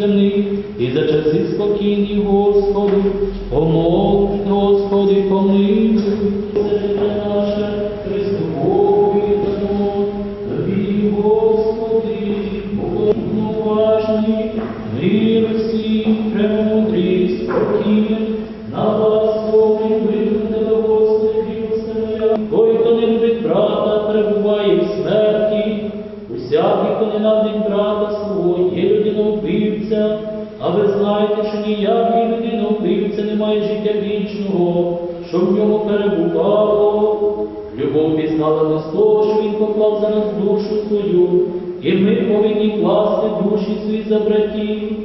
земних, і за часи спокійні, Господи, помоль, Господи, помилуй. Усякий, хто ненавидить брата свого, є людинобивця, а ви знаєте, що ніякий людинобивця не має життя вічного, що в ньому перебувало. Любов пізнала нас того, що він поклав за нас душу свою, і ми повинні класти душі свої за братів.